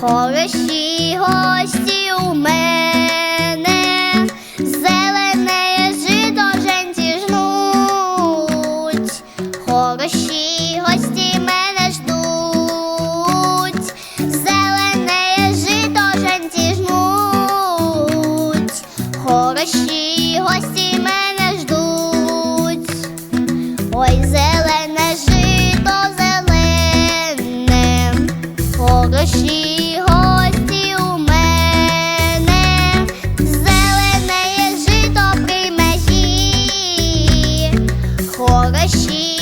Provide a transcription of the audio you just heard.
Хороші гості у мене, зелене жито хороші гості мене ждуть, зелене жито хороші. хороші гості у мене, зелене є жито при межі, хороші.